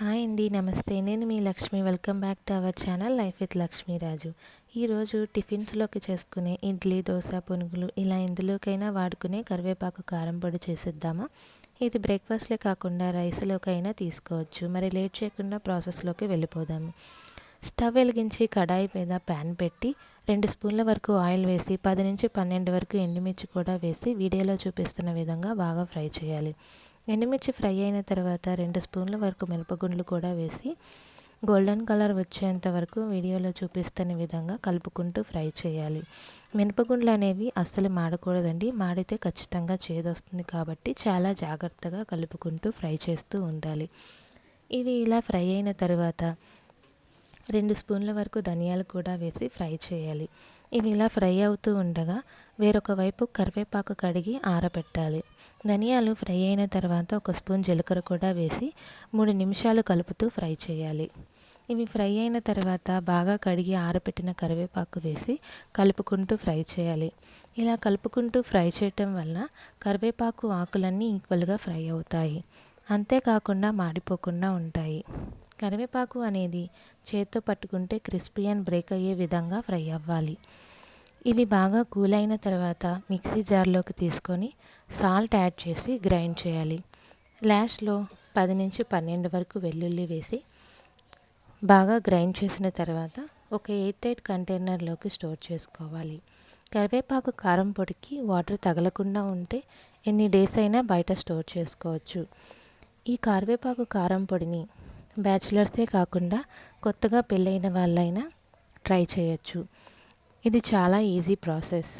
Hi అండి నమస్తే. నేను మీ Lakshmi. Welcome back to our channel life with Lakshmiraju ఈరోజు టిఫిన్స్లోకి చేసుకునే ఇడ్లీ దోశ పునుగులు ఇలా ఎందులోకైనా వాడుకునే కరివేపాకు కారం పొడి చేసిద్దామా? ఇది బ్రేక్ఫాస్ట్లో కాకుండా రైస్లోకైనా తీసుకోవచ్చు. మరి లేట్ చేయకుండా ప్రాసెస్లోకి వెళ్ళిపోదాము స్టవ్ వెలిగించి కడాయి మీద ప్యాన్ పెట్టి రెండు స్పూన్ల వరకు ఆయిల్ వేసి పది నుంచి పన్నెండు వరకు ఎండుమిర్చి కూడా వేసి వీడియోలో చూపిస్తున్న విధంగా బాగా ఫ్రై చేయాలి. ఎండుమిర్చి ఫ్రై అయిన తర్వాత రెండు స్పూన్ల వరకు మినపగుండ్లు కూడా వేసి గోల్డెన్ కలర్ వచ్చేంత వరకు వీడియోలో చూపిస్తున్న విధంగా కలుపుకుంటూ ఫ్రై చేయాలి. మినపగుండ్లు అనేవి అస్సలు మాడకూడదండి. మాడితే ఖచ్చితంగా చేదొస్తుంది కాబట్టి చాలా జాగ్రత్తగా కలుపుకుంటూ ఫ్రై చేస్తూ ఉండాలి. ఇవి ఇలా ఫ్రై అయిన తర్వాత రెండు స్పూన్ల వరకు ధనియాలు కూడా వేసి ఫ్రై చేయాలి. ఇవి ఇలా ఫ్రై అవుతూ ఉండగా వేరొక వైపు కరివేపాకు కడిగి ఆరబెట్టాలి. ధనియాలు ఫ్రై అయిన తర్వాత ఒక స్పూన్ జీలకర్ర కూడా వేసి మూడు నిమిషాలు కలుపుతూ ఫ్రై చేయాలి. ఇవి ఫ్రై అయిన తర్వాత బాగా కడిగి ఆరబెట్టిన కరివేపాకు వేసి కలుపుకుంటూ ఫ్రై చేయాలి. ఇలా కలుపుకుంటూ ఫ్రై చేయటం వల్ల కరివేపాకు ఆకులన్నీ ఈక్వల్గా ఫ్రై అవుతాయి. అంతేకాకుండా మాడిపోకుండా ఉంటాయి. కరివేపాకు అనేది చేత్తో పట్టుకుంటే క్రిస్పీ అండ్ బ్రేక్ అయ్యే విధంగా ఫ్రై అవ్వాలి. ఇవి బాగా కూల్ అయిన తర్వాత మిక్సీ జార్లోకి తీసుకొని సాల్ట్ యాడ్ చేసి గ్రైండ్ చేయాలి. లాస్ట్లో పది నుంచి పన్నెండు వరకు వెల్లుల్లి వేసి బాగా గ్రైండ్ చేసిన తర్వాత ఒక ఎయిట్ ఎయిట్ కంటైనర్లోకి స్టోర్ చేసుకోవాలి. కరివేపాకు కారం పొడికి వాటర్ తగలకుండా ఉంటే ఎన్ని డేస్ అయినా బయట స్టోర్ చేసుకోవచ్చు. ఈ కరివేపాకు కారం పొడిని బ్యాచిలర్సే కాకుండా కొత్తగా పెళ్ళైన వాళ్ళైనా ట్రై చేయొచ్చు. ఇది చాలా ఈజీ ప్రాసెస్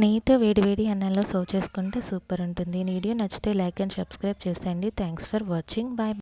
నెయ్యితో వేడివేడి అన్నంలో సర్వ్ చేసుకుంటే సూపర్ ఉంటుంది. ఈ వీడియో నచ్చితే లైక్ అండ్ సబ్స్క్రైబ్ చేసేయండి. Thanks for watching bye